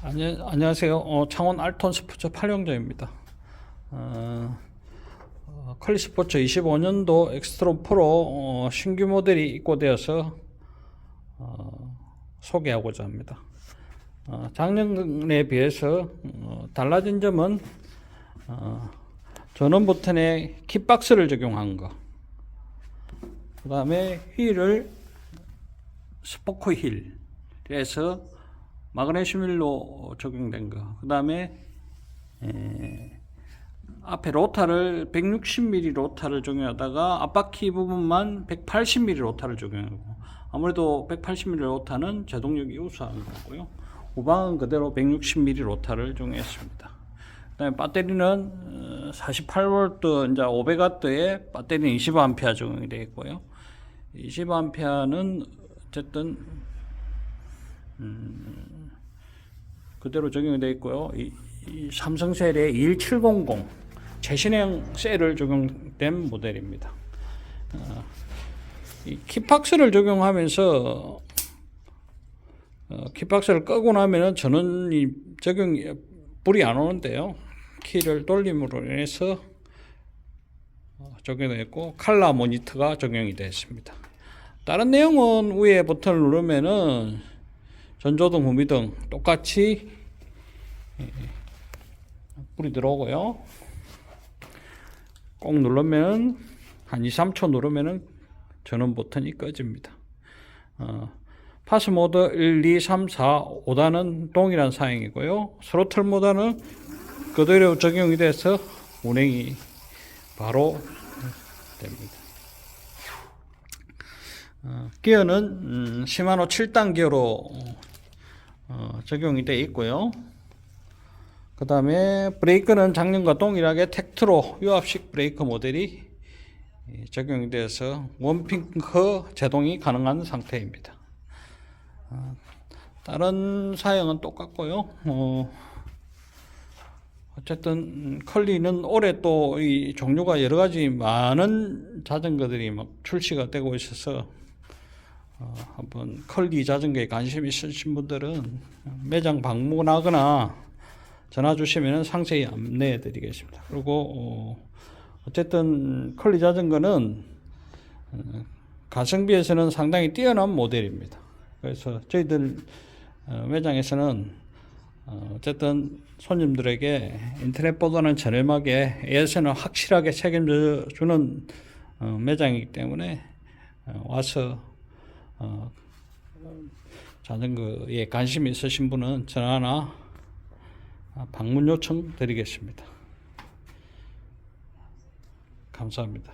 안녕, 안녕하세요. 어, 창원 알톤 스포츠 팔령자입니다. 어, 어, 컬리 스포츠 25년도 엑스트로 프로 어, 신규 모델이 입고되어서 어, 소개하고자 합니다. 어, 작년에 비해서 어, 달라진 점은 어, 전원 버튼에 킥박스를 적용한 거. 그 다음에 휠을 스포크 힐에서 마그네슘 휠로 적용된 거. 그 다음에 앞에 로타를 160mm 로타를 적용하다가 앞바퀴 부분만 180mm 로타를 적용하고 아무래도 180mm 로타는 제동력이 우수한 거고요. 후방은 그대로 160mm 로타를 적용했습니다. 그다음에 배터리는 48V 이제 500W에 배터리는 20A 적용이 되어 있고요. 20A는 어쨌든 음, 그대로 적용이 되어 있고요. 이, 이 삼성 셀의 11700 최신형 셀을 적용된 모델입니다. 어, 이 키박스를 적용하면서 어, 키박스를 끄고 나면은 전원이 적용이 불이 안 오는데요. 키를 돌림으로 인해서 어, 적용됐고 칼라 모니터가 적용이 됐습니다. 다른 내용은 위에 버튼을 누르면은 전조등, 후미등 똑같이 예, 불이 들어오고요. 꼭 누르면 한 2, 3초 누르면은 전원 버튼이 꺼집니다. 어, 파스 모드 1, 2, 3, 4, 5단은 동일한 사양이고요. 스로틀 모드는 그대로 적용이 돼서 운행이 바로 됩니다. 어, 기어는 음, 시마노 7단 기어로 어, 적용이 되어 있고요. 그 다음에 브레이크는 작년과 동일하게 텍트로 유압식 브레이크 모델이 예, 적용이 돼서 원핑크 제동이 가능한 상태입니다. 어, 다른 사양은 똑같고요. 어, 어쨌든 컬리는 올해 또 이 종류가 여러 가지 많은 자전거들이 막 출시가 되고 있어서 어, 한번 컬리 자전거에 관심 있으신 분들은 매장 방문하거나 전화 주시면 상세히 안내해 드리겠습니다. 그리고 어, 어쨌든 컬리 자전거는 어, 가성비에서는 상당히 뛰어난 모델입니다. 그래서 저희들 어, 매장에서는 어, 어쨌든 손님들에게 인터넷보다는 저렴하게 AS는 확실하게 책임져 주는 어, 매장이기 때문에 어, 와서 어, 자전거에 관심 있으신 분은 전화나 방문 요청 드리겠습니다. 감사합니다.